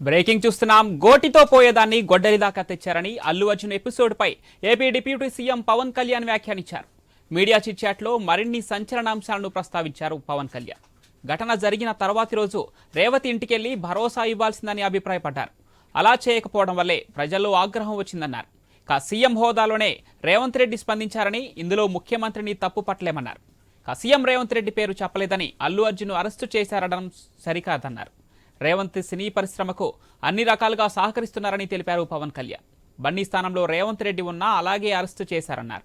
Breaking చూస్తున్నాం. గోటితో పోయేదాన్ని గొడ్డలి దాకా తెచ్చారని Allu Arjun ఎపిసోడ్పై AP deputy CM Pawan Kalyan వ్యాఖ్యానించారు. మీడియా చిట్చాట్లో మరిన్ని సంచలనాంశాలను ప్రస్తావించారు పవన్ కళ్యాణ్. ఘటన జరిగిన తర్వాతి రోజు రేవతి ఇంటికెళ్ళి భరోసా ఇవ్వాల్సిందని అభిప్రాయపడ్డారు. అలా చేయకపోవడం వల్లే ప్రజల్లో ఆగ్రహం వచ్చిందన్నారు. ఇక సీఎం హోదాలోనే రేవంత్ రెడ్డి స్పందించారని ఇందులో ముఖ్యమంత్రిని తప్పు పట్టలేమన్నారు. ఇక సీఎం రేవంత్ రెడ్డి పేరు చెప్పలేదని అల్లు అర్జున్ అరెస్టు చేశారనడం సరికాదన్నారు. రేవంత్ సినీ పరిశ్రమకు అన్ని రకాలుగా సహకరిస్తున్నారని తెలిపారు పవన్ కళ్యాణ్. బన్నీ స్థానంలో రేవంత్ రెడ్డి ఉన్నా అలాగే అరెస్టు చేశారన్నారు.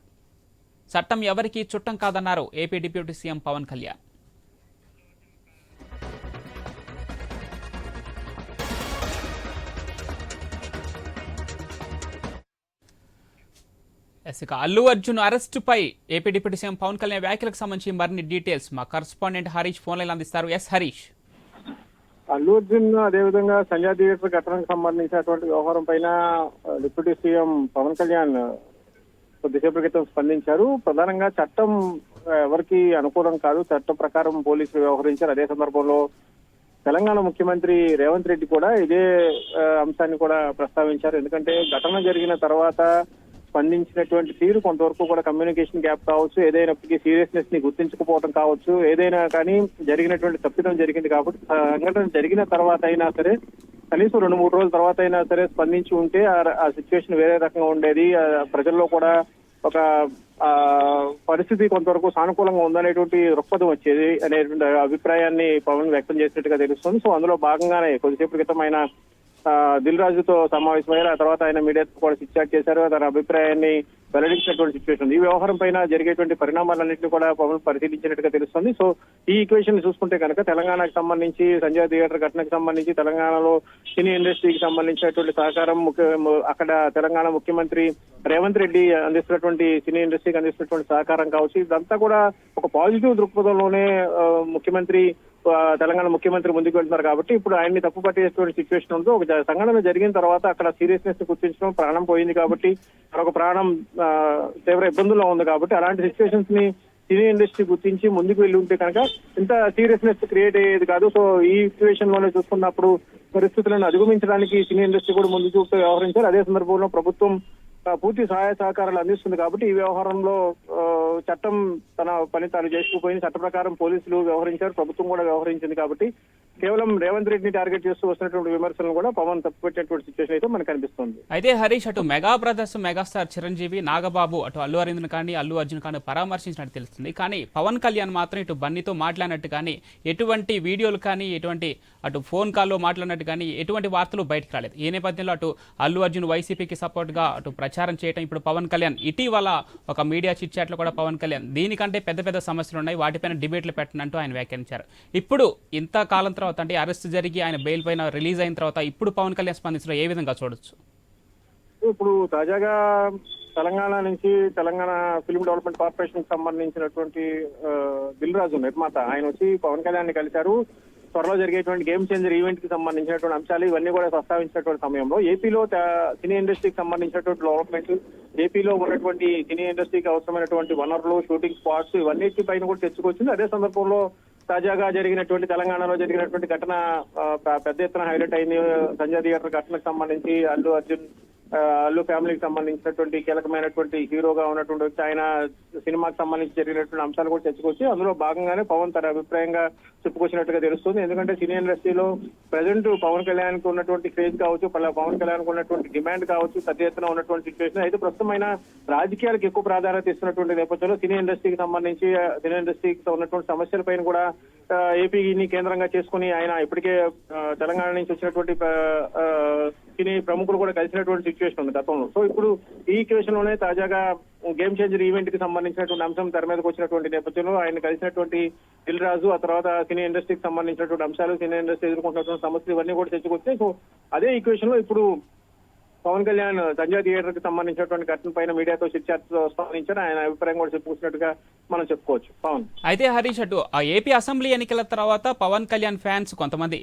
చట్టం ఎవరికీ చుట్టం కాదన్నారు AP deputy CM Pavan Kalyan. ఇక Allu Arjun అరెస్టుపై AP deputy CM Pavan Kalyan వ్యాఖ్యలకు సంబంధించి మరిన్ని డీటెయిల్స్ మా కరస్పాండెంట్ హరీష్ ఫోన్లైన్ అందిస్తారు. ఎస్ హరీష్. అల్లు అర్జున్ అదేవిధంగా సంజయ్ థియేటర్ ఘటనకు సంబంధించినటువంటి వ్యవహారం పైన డిప్యూటీ సీఎం పవన్ కళ్యాణ్ కొద్దిసేపు క్రితం స్పందించారు. ప్రధానంగా చట్టం ఎవరికి అనుకూలం కాదు చట్టం ప్రకారం పోలీసులు వ్యవహరించారు. అదే సందర్భంలో తెలంగాణ ముఖ్యమంత్రి రేవంత్ రెడ్డి కూడా ఇదే అంశాన్ని కూడా ప్రస్తావించారు. ఎందుకంటే ఘటన జరిగిన తర్వాత స్పందించినటువంటి తీరు కొంతవరకు కూడా కమ్యూనికేషన్ గ్యాప్ కావచ్చు ఏదైనప్పటికీ సీరియస్నెస్ని గుర్తించకపోవడం కావచ్చు ఏదైనా కానీ జరిగినటువంటి తప్పిదం జరిగింది కాబట్టి సంఘటన జరిగిన తర్వాత అయినా సరే కనీసం రెండు మూడు రోజుల తర్వాత అయినా సరే స్పందించి ఉంటే ఆ- సిచ్యువేషన్ వేరే రకంగా ఉండేది. ప్రజల్లో కూడా ఒక ఆ పరిస్థితి కొంతవరకు సానుకూలంగా ఉందనేటువంటి దృక్పథం వచ్చేది అనేటువంటి అభిప్రాయాన్ని పవన్ వ్యక్తం చేసినట్టుగా తెలుస్తుంది. సో అందులో భాగంగానే కొద్దిసేపు క్రితం ఆయన దిల్ రాజుతో సమావేశమయ్యారు. ఆ తర్వాత ఆయన మీడియాతో కూడా చిట్ చాట్ చేశారు. తన అభిప్రాయాన్ని వెల్లడించినటువంటి సిచ్యువేషన్ ఈ వ్యవహారం పైన జరిగేటువంటి పరిణామాలన్నింటినీ కూడా పవన్ పరిశీలించినట్టుగా తెలుస్తుంది. సో ఈ ఈక్వేషన్ చూసుకుంటే కనుక తెలంగాణకు సంబంధించి సంజయ్ థియేటర్ ఘటనకు సంబంధించి తెలంగాణలో సినీ ఇండస్ట్రీకి సంబంధించినటువంటి సహకారం ముఖ్య అక్కడ తెలంగాణ ముఖ్యమంత్రి రేవంత్ రెడ్డి అందిస్తున్నటువంటి సినీ ఇండస్ట్రీకి అందిస్తున్నటువంటి సహకారం కావచ్చు. ఇదంతా కూడా ఒక పాజిటివ్ దృక్పథంలోనే ముఖ్యమంత్రి తెలంగాణ ముఖ్యమంత్రి ముందుకు వెళ్తున్నారు కాబట్టి ఇప్పుడు ఆయన్ని తప్పు పట్టేటువంటి సిచ్యువేషన్ ఉందో ఒక సంఘటన జరిగిన తర్వాత అక్కడ సీరియస్నెస్ గుర్తించడం ప్రాణం పోయింది కాబట్టి మరొక ప్రాణం తీవ్ర ఇబ్బందుల్లో ఉంది కాబట్టి అలాంటి సిచ్యువేషన్స్ని సినీ ఇండస్ట్రీ గుర్తించి ముందుకు వెళ్ళి ఉంటే కనుక ఇంత సీరియస్నెస్ క్రియేట్ అయ్యేది కాదు. సో ఈ సిచ్యువేషన్లోనే చూసుకున్నప్పుడు పరిస్థితులను అధిగమించడానికి సినీ ఇండస్ట్రీ కూడా ముందు చూపుతూ వ్యవహరించారు. అదే సందర్భంలో ప్రభుత్వం పూర్తి సహాయ సహకారాలు అందిస్తుంది కాబట్టి ఈ వ్యవహారంలో ఆ, చట్టం తన పని తాను చేసుకుపోయింది. చట్ట ప్రకారం పోలీసులు వ్యవహరించారు ప్రభుత్వం కూడా వ్యవహరించింది కాబట్టి కేవలం రేవంత్ రెడ్డిని టార్గెట్ చేస్తూ వస్తున్నటువంటి విమర్శలను కూడా పవన్ తప్పుపెట్టినటువంటి సిచ్యువేషన్ అయితే మనకు కనిపిస్తుంది అయితే హరీష్ అటు mega brothers megastar Chiranjeevi Nagababu అటు అల్లు అరవింద్ కానీ అల్లు అర్జున్ కానీ పరామర్శించినట్టు తెలుస్తుంది. కానీ పవన్ కళ్యాణ్ మాత్రం ఇటు బన్నీతో మాట్లాడినట్టు కానీ ఎటువంటి వీడియోలు కానీ ఎటువంటి అటు ఫోన్ కాల్లో మాట్లాడినట్టు కానీ ఎటువంటి వార్తలు బయటకు రాలేదు. ఈ నేపథ్యంలో అటు అల్లు అర్జున్ వైసీపీకి సపోర్ట్గా అటు ప్రచారం చేయడం ఇప్పుడు పవన్ కళ్యాణ్ ఇటీవల ఒక మీడియా చిట్చాట్లో కూడా పవన్ కళ్యాణ్ దీనికంటే పెద్ద పెద్ద సమస్యలు ఉన్నాయి. వాటిపైన డిబేట్లు పెట్టనంటూ ఆయన వ్యాఖ్యానించారు. ఇప్పుడు ఇంత కాలం తర్వాత అంటే అరెస్ట్ జరిగి ఆయన బెయిల్ పైన రిలీజ్ అయిన తర్వాత ఇప్పుడు పవన్ కళ్యాణ్ స్పందించడం ఏ విధంగా చూడొచ్చు? ఇప్పుడు తాజాగా తెలంగాణ నుంచి తెలంగాణ ఫిల్మ్ డెవలప్మెంట్ కార్పొరేషన్కి సంబంధించినటువంటి దిల్ రాజు నిర్మాత ఆయన వచ్చి పవన్ కళ్యాణ్ని కలిశారు. త్వరలో జరిగేటువంటి గేమ్ చేంజర్ ఈవెంట్కి సంబంధించినటువంటి అంశాలు ఇవన్నీ కూడా ప్రస్తావించినటువంటి సమయంలో ఏపీలో సినీ ఇండస్ట్రీకి సంబంధించినటువంటి డెవలప్మెంట్ ఏపీలో ఉన్నటువంటి సినీ ఇండస్ట్రీకి అవసరమైనటువంటి వనరులు షూటింగ్ స్పాట్స్ ఇవన్నిటి పైన కూడా తెచ్చుకొచ్చింది అదే సందర్భంలో తాజాగా జరిగినటువంటి తెలంగాణలో జరిగినటువంటి ఘటన పెద్ద ఎత్తున హైలైట్ అయింది. సంజయ్ థియేటర్ ఘటనకు సంబంధించి అల్లు అర్జున్ అల్లు ఫ్యామిలీకి సంబంధించినటువంటి కీలకమైనటువంటి హీరోగా ఉన్నటువంటి వ్యక్తి ఆయన సినిమాకి సంబంధించి జరిగినటువంటి అంశాలు కూడా తెచ్చుకొచ్చి అందులో భాగంగానే పవన్ తన అభిప్రాయంగా చెప్పుకొచ్చినట్టుగా తెలుస్తుంది. ఎందుకంటే సినీ ఇండస్ట్రీలో ప్రజెంట్ పవన్ కళ్యాణ్కు ఉన్నటువంటి క్రేజ్ కావచ్చు పవన్ కళ్యాణ్కు ఉన్నటువంటి డిమాండ్ కావచ్చు పెద్ద ఎత్తున ఉన్నటువంటి సిచ్యువేషన్ అయితే ప్రస్తుతమైన రాజకీయాలకు ఎక్కువ ప్రాధాన్యత ఇస్తున్నటువంటి నేపథ్యంలో సినీ ఇండస్ట్రీకి సంబంధించి సినీ ఇండస్ట్రీకి ఉన్నటువంటి సమస్యల పైన కూడా ఏపీని కేంద్రంగా చేసుకుని ఆయన ఇప్పటికే తెలంగాణ నుంచి వచ్చినటువంటి ఆ, సినీ ప్రముఖులు కూడా కలిసినటువంటి సిచ్యువేషన్ ఉంది గతంలో. సో ఇప్పుడు ఈ ఈక్వేషన్లోనే తాజాగా గేమ్ చేంజర్ ఈవెంట్కి సంబంధించినటువంటి అంశం తెర మీదకి వచ్చినటువంటి నేపథ్యంలో ఆయన కలిసినటువంటి దిల్ రాజు ఆ తర్వాత సినీ ఇండస్ట్రీకి సంబంధించినటువంటి అంశాలు సినీ ఇండస్ట్రీ ఎదుర్కొంటున్నటువంటి సమస్యలు ఇవన్నీ కూడా తెచ్చుకొచ్చాయి సో అదే ఈక్వేషన్లో ఇప్పుడు పవన్ కళ్యాణ్ సంజయ్ థియేటర్కి సంబంధించినటువంటి ఘటన పైన మీడియాతో చర్చతో స్పందించారు. ఆయన అభిప్రాయం కూడా చెప్పుకున్నట్టుగా మనం చెప్పుకోవచ్చు. పవన్. అయితే హరీష్ అటు ఏపీ అసెంబ్లీ ఎన్నికల తర్వాత పవన్ కళ్యాణ్ ఫ్యాన్స్ కొంతమంది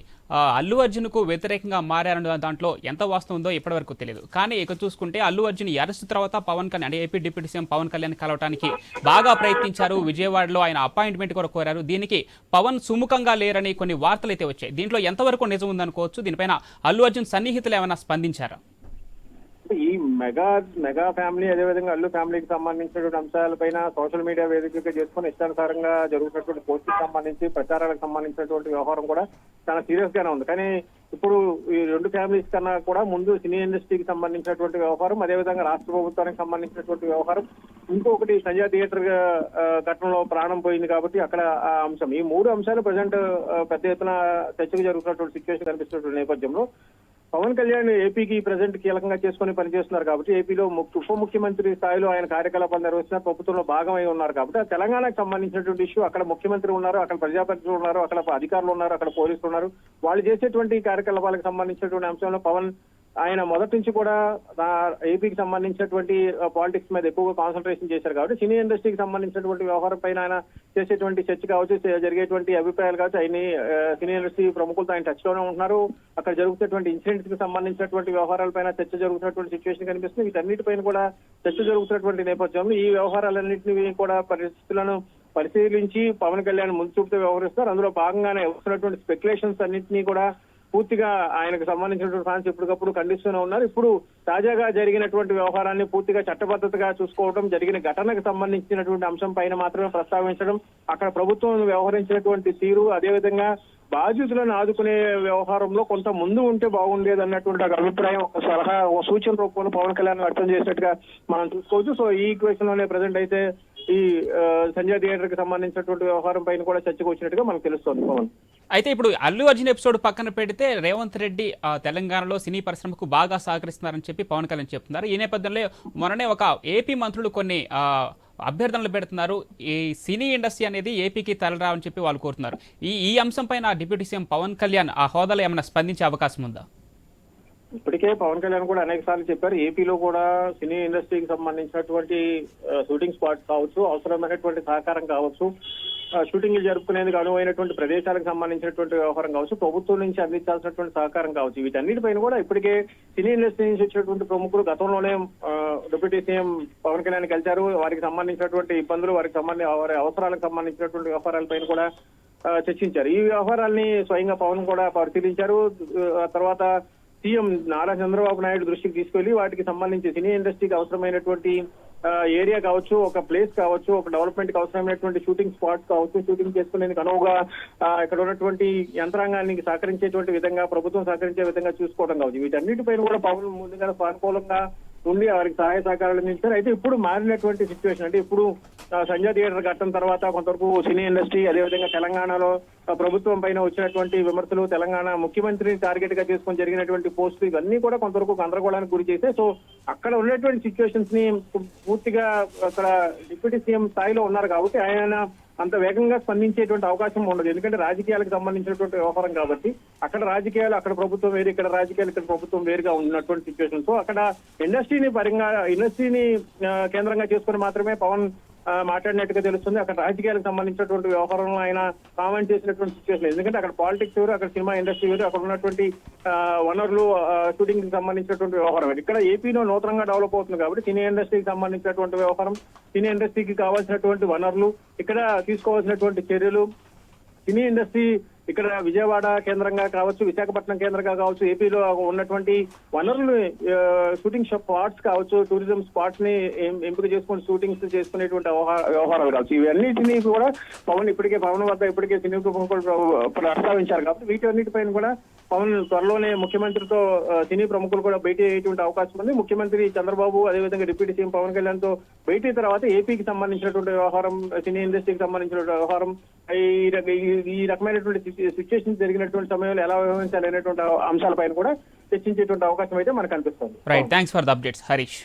అల్లు అర్జున్కు వ్యతిరేకంగా మారారన్న దాంట్లో ఎంత వాస్తవం ఉందో ఇప్పటివరకు తెలియదు కానీ ఇక చూసుకుంటే అల్లు అర్జున్ అరెస్ట్ తర్వాత పవన్ కళ్యాణ్ అంటే AP deputy CM Pawan Kalyan కలవటానికి బాగా ప్రయత్నించారు. విజయవాడలో ఆయన అపాయింట్మెంట్ కూడా కోరారు. దీనికి పవన్ సుముఖంగా లేరని కొన్ని వార్తలు అయితే వచ్చాయి. దీంట్లో ఎంతవరకు నిజం ఉందనుకోవచ్చు. దీనిపైన అల్లు అర్జున్ సన్నిహితులు ఏమైనా స్పందించారా? ఈ మెగా మెగా ఫ్యామిలీ అదేవిధంగా అల్లు ఫ్యామిలీకి సంబంధించినటువంటి అంశాలపైన సోషల్ మీడియా వేదికగా చేసుకుని ఇష్టానుసారంగా జరుగుతున్నటువంటి పోస్టుకి సంబంధించి ప్రచారాలకు సంబంధించినటువంటి వ్యవహారం కూడా చాలా సీరియస్ గానే ఉంది. కానీ ఇప్పుడు ఈ రెండు ఫ్యామిలీస్ కన్నా కూడా ముందు సినీ ఇండస్ట్రీకి సంబంధించినటువంటి వ్యవహారం అదేవిధంగా రాష్ట్ర ప్రభుత్వానికి సంబంధించినటువంటి వ్యవహారం ఇంకొకటి సంజయ్ థియేటర్ ఘటనలో ప్రాణం పోయింది కాబట్టి అక్కడ ఆ అంశం. ఈ మూడు అంశాలు ప్రజెంట్ పెద్ద ఎత్తున చర్చకు జరుగుతున్నటువంటి సిచ్యువేషన్ కనిపిస్తున్నటువంటి నేపథ్యంలో పవన్ కళ్యాణ్ ఏపీకి ప్రజెంట్ కీలకంగా చేసుకుని పనిచేస్తున్నారు కాబట్టి ఏపీలో ఉప ముఖ్యమంత్రి స్థాయిలో ఆయన కార్యకలాపాలు నిర్వహిస్తున్న ప్రభుత్వంలో భాగమై ఉన్నారు కాబట్టి ఆ తెలంగాణకు సంబంధించినటువంటి ఇష్యూ అక్కడ ముఖ్యమంత్రి ఉన్నారు అక్కడ ప్రజాప్రతినిధులు ఉన్నారు అక్కడ అధికారులు ఉన్నారు అక్కడ పోలీసులు ఉన్నారు. వాళ్ళు చేసేటువంటి కార్యకలాపాలకు సంబంధించినటువంటి అంశంలో పవన్ ఆయన మొదటి నుంచి కూడా ఏపీకి సంబంధించినటువంటి పాలిటిక్స్ మీద ఎక్కువగా కాన్సన్ట్రేషన్ చేశారు కాబట్టి సినీ ఇండస్ట్రీకి సంబంధించినటువంటి వ్యవహారం పైన ఆయన చేసేటువంటి చర్చ కావచ్చు జరిగేటువంటి అభిప్రాయాలు కావచ్చు ఆయన సినీ ఇండస్ట్రీ ప్రముఖులతో ఆయన టచ్లోనే ఉంటున్నారు. అక్కడ జరుగుతున్నటువంటి ఇన్సిడెంట్స్కి సంబంధించినటువంటి వ్యవహారాలపైన చర్చ జరుగుతున్నటువంటి సిచ్యువేషన్ కనిపిస్తుంది. వీటన్నిటిపైన కూడా చర్చ జరుగుతున్నటువంటి నేపథ్యంలో ఈ వ్యవహారాలన్నింటినీ కూడా పరిస్థితులను పరిశీలించి పవన్ కళ్యాణ్ ముందు చూపుతూ వ్యవహరిస్తారు. అందులో భాగంగానే వస్తున్నటువంటి స్పెక్యులేషన్స్ అన్నింటినీ కూడా పూర్తిగా ఆయనకు సంబంధించినటువంటి ఫ్యాన్స్ ఎప్పటికప్పుడు ఖండిస్తూనే ఉన్నారు. ఇప్పుడు తాజాగా జరిగినటువంటి వ్యవహారాన్ని పూర్తిగా చట్టబద్ధతగా చూసుకోవడం జరిగిన ఘటనకు సంబంధించినటువంటి అంశం పైన మాత్రమే ప్రస్తావించడం అక్కడ ప్రభుత్వం వ్యవహరించినటువంటి తీరు అదేవిధంగా బాధితులను ఆదుకునే వ్యవహారంలో కొంత ముందు ఉంటే బాగుండేది అన్నటువంటి ఒక అభిప్రాయం ఒక సలహా ఒక సూచన రూపంలో పవన్ కళ్యాణ్ వ్యక్తం చేసినట్టుగా మనం చూసుకోవచ్చు. సో ఈ ఈక్వేషన్లోనే ప్రజెంట్ అయితే ఈ సంజయ్ థియేటర్కి సంబంధించినటువంటి వ్యవహారం పైన కూడా చర్చకు వచ్చినట్టుగా మనకు తెలుస్తోంది పవన్. అయితే ఇప్పుడు అల్లు అర్జున్ ఎపిసోడ్ పక్కన పెడితే రేవంత్ రెడ్డి తెలంగాణలో సినీ పరిశ్రమకు బాగా సహకరిస్తున్నారని చెప్పి పవన్ కళ్యాణ్ చెప్తున్నారు. ఈ నేపథ్యంలో మొన్ననే ఒక ఏపీ మంత్రులు కొన్ని అభ్యర్థనలు పెడుతున్నారు. ఈ సినీ ఇండస్ట్రీ అనేది ఏపీకి తరలిరావని చెప్పి వాళ్ళు కోరుతున్నారు. ఈ ఈ అంశంపైన డిప్యూటీ సీఎం పవన్ కళ్యాణ్ ఆ హోదాలో ఏమైనా స్పందించే అవకాశం ఉందా? ఇప్పటికే పవన్ కళ్యాణ్ కూడా అనేక సార్లు చెప్పారు ఏపీలో కూడా సినీ ఇండస్ట్రీకి సంబంధించినటువంటి షూటింగ్ స్పాట్స్ కావచ్చు అవసరమైనటువంటి సహకారం కావచ్చు ఆ, షూటింగ్లు జరుపుకునేందుకు అనువైనటువంటి ప్రదేశాలకు సంబంధించినటువంటి వ్యవహారం కావచ్చు ప్రభుత్వం నుంచి అందించాల్సినటువంటి సహకారం కావచ్చు. వీటన్నిటిపైన కూడా ఇప్పటికే సినీ ఇండస్ట్రీ నుంచి వచ్చినటువంటి ప్రముఖులు గతంలోనే డిప్యూటీ సీఎం పవన్ కళ్యాణ్ కలిశారు. వారికి సంబంధించినటువంటి ఇబ్బందులు వారికి సంబంధించి వారి అవసరాలకు సంబంధించినటువంటి వ్యవహారాలపైన కూడా చర్చించారు. ఈ వ్యవహారాల్ని స్వయంగా పవన్ కూడా పరిశీలించారు. తర్వాత సీఎం నారా చంద్రబాబు నాయుడు దృష్టికి తీసుకెళ్ళి వాటికి సంబంధించి సినీ ఇండస్ట్రీకి అవసరమైనటువంటి ఏరియా కావచ్చు ఒక ప్లేస్ కావచ్చు ఒక డెవలప్మెంట్కి అవసరమైనటువంటి షూటింగ్ స్పాట్ కావచ్చు షూటింగ్ చేసుకునేందుకు అనువుగా ఇక్కడ ఉన్నటువంటి యంత్రాంగానికి సహకరించేటువంటి విధంగా ప్రభుత్వం సహకరించే విధంగా చూసుకోవడం కావచ్చు. వీటన్నిటిపైన కూడా పవన్ ముందుగా సానుకూలంగా ఉండి వారికి సహాయ సహకారాలు అందించారు. అయితే ఇప్పుడు మారినటువంటి సిచ్యువేషన్ అంటే ఇప్పుడు సంజయ్ థియేటర్ కట్టడం తర్వాత కొంతవరకు సినీ ఇండస్ట్రీ అదేవిధంగా తెలంగాణలో ప్రభుత్వం పైన వచ్చినటువంటి విమర్శలు తెలంగాణ ముఖ్యమంత్రిని టార్గెట్గా చేసుకొని జరిగినటువంటి పోస్టులు ఇవన్నీ కూడా కొంతవరకు గందరగోళానికి గురి చేశాయి. సో అక్కడ ఉన్నటువంటి సిచ్యువేషన్స్ని పూర్తిగా అక్కడ డిప్యూటీ సీఎం స్థాయిలో ఉన్నారు కాబట్టి ఆయన అంత వేగంగా స్పందించేటువంటి అవకాశం ఉండదు. ఎందుకంటే రాజకీయాలకు సంబంధించినటువంటి వ్యవహారం కాబట్టి అక్కడ రాజకీయాలు అక్కడ ప్రభుత్వం వేరు ఇక్కడ రాజకీయాలు ఇక్కడ ప్రభుత్వం వేరుగా ఉన్నటువంటి సిచ్యువేషన్ సో అక్కడ ఇండస్ట్రీని పరంగా ఇండస్ట్రీని కేంద్రంగా చేసుకుని మాత్రమే పవన్ మాట్లాడినట్టుగా తెలుస్తుంది. అక్కడ రాజకీయాలకు సంబంధించినటువంటి వ్యవహారంలో ఆయన కామెంట్ చేసినటువంటి సిచ్యువేషన్ ఎందుకంటే అక్కడ పాలిటిక్స్ వేరు అక్కడ సినిమా ఇండస్ట్రీ వేరు అక్కడ ఉన్నటువంటి వనరులు షూటింగ్కి సంబంధించినటువంటి వ్యవహారం. ఇక్కడ ఏపీలో నూతనంగా డెవలప్ అవుతుంది కాబట్టి సినీ ఇండస్ట్రీకి సంబంధించినటువంటి వ్యవహారం సినీ ఇండస్ట్రీకి కావాల్సినటువంటి వనరులు ఇక్కడ తీసుకోవాల్సినటువంటి చర్యలు సినీ ఇండస్ట్రీ ఇక్కడ విజయవాడ కేంద్రంగా కావచ్చు విశాఖపట్నం కేంద్రంగా కావచ్చు ఏపీలో ఉన్నటువంటి వనరులు షూటింగ్ స్పాట్స్ కావచ్చు టూరిజం స్పాట్స్ని ఎం- ఎంపిక చేసుకుని షూటింగ్స్ చేసుకునేటువంటి వ్యవహారాలు కావచ్చు. ఇవన్నిటిని కూడా పవన్ ఇప్పటికే పవన్ వద్ద ఇప్పటికే సినీ ప్రముఖులు ప్రస్తావించారు కాబట్టి వీటన్నిటిపైన కూడా పవన్ త్వరలోనే ముఖ్యమంత్రితో సినీ ప్రముఖులు కూడా భేటీ అయ్యేటువంటి అవకాశం ఉంది. ముఖ్యమంత్రి చంద్రబాబు అదేవిధంగా డిప్యూటీ సీఎం పవన్ కళ్యాణ్తో భేటీ తర్వాత ఏపీకి సంబంధించినటువంటి వ్యవహారం సినీ ఇండస్ట్రీకి సంబంధించిన వ్యవహారం ఈ ఈ- రకమైనటువంటి సిచ్యువేషన్ జరిగినటువంటి సమయంలో ఎలా వ్యవహరించాలి అనేటువంటి అంశాలపైన కూడా చర్చించేటువంటి అవకాశం అయితే మనకు కనిపిస్తుంది. Right thanks for the updates Harish